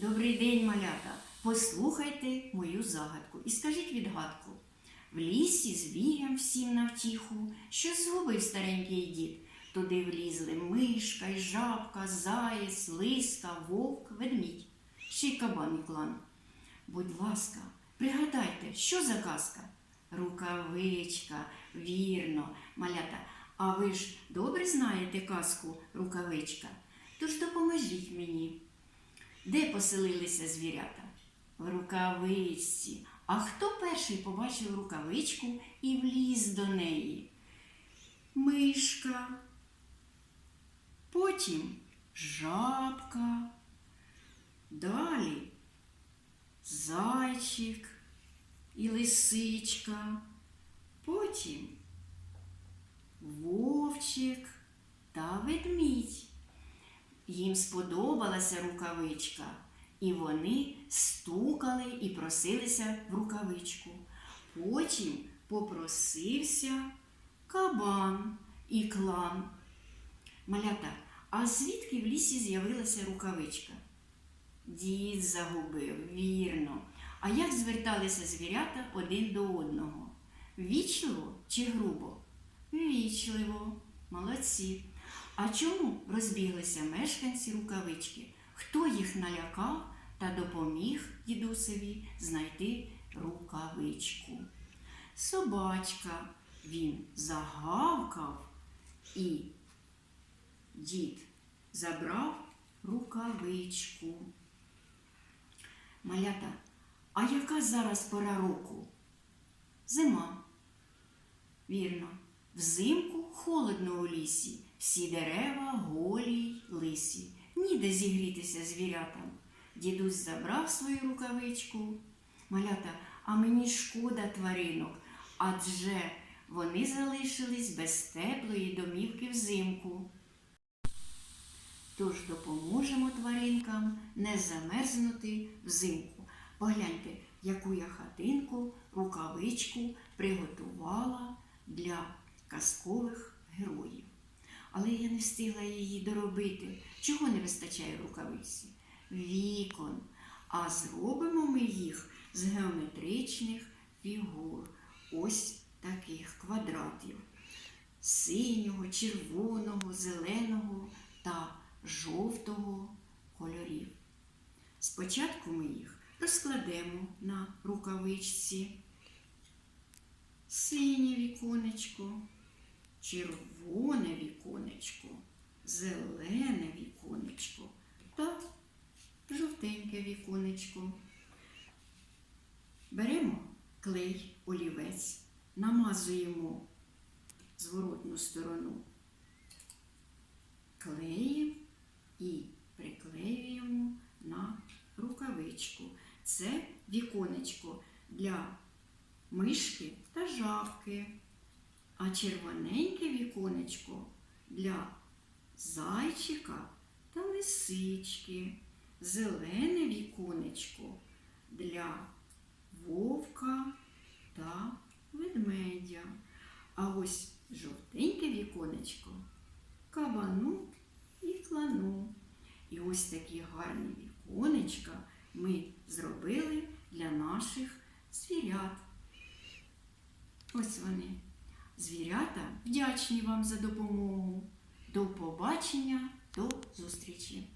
Добрий день, малята. Послухайте мою загадку і скажіть відгадку. В лісі звірям всім навтіху, що згубив старенький дід. Туди влізли мишка, й жабка, заєць, лиска, вовк, ведмідь, ще й кабан і клан. Будь ласка, пригадайте, що за казка? Рукавичка, вірно, малята. А ви ж добре знаєте казку рукавичка? Тож допоможіть мені. Де поселилися звірята? В рукавичці. А хто перший побачив рукавичку і вліз до неї? Мишка. Потім жабка. Далі зайчик і лисичка. Потім вовчик та ведмідь. Їм сподобалася рукавичка, і вони стукали і просилися в рукавичку. Потім попросився кабан і клан. Малята, а звідки в лісі з'явилася рукавичка? Дід загубив, вірно. А як зверталися звірята один до одного? Вічливо чи грубо? Вічливо. Молодці. А чому розбіглися мешканці рукавички? Хто їх налякав та допоміг дідусеві знайти рукавичку? Собачка він загавкав і дід забрав рукавичку. Малята, а яка зараз пора року? Зима. Вірно, взимку холодно у лісі, всі дерева голі й лисі. Ніде зігрітися звірятам. Дідусь забрав свою рукавичку. Малята, а мені шкода тваринок, адже вони залишились без теплої домівки взимку. Тож допоможемо тваринкам не замерзнути взимку. Погляньте, яку я хатинку, рукавичку приготувала для казкових героїв. Але я не встигла її доробити. Чого не вистачає рукавиці? Вікон. А зробимо ми їх з геометричних фігур. Ось таких квадратів. Синього, червоного, зеленого та жовтого кольорів. Спочатку ми їх розкладемо на рукавичці. Синє віконечко, червоне віконечко, зелене віконечко та жовтеньке віконечко. Беремо клей, олівець, намазуємо зворотну сторону клеєм і приклеюємо на рукавичку. Це віконечко для мишки та жабки, а червоненьке віконечко для зайчика та лисички, зелене віконечко для вовка та ведмедя. А ось жовтеньке віконечко кабану і клану. І ось такі гарні віконечка ми зробили для наших звірят. Ось вони. Звірята вдячні вам за допомогу. До побачення, до зустрічі!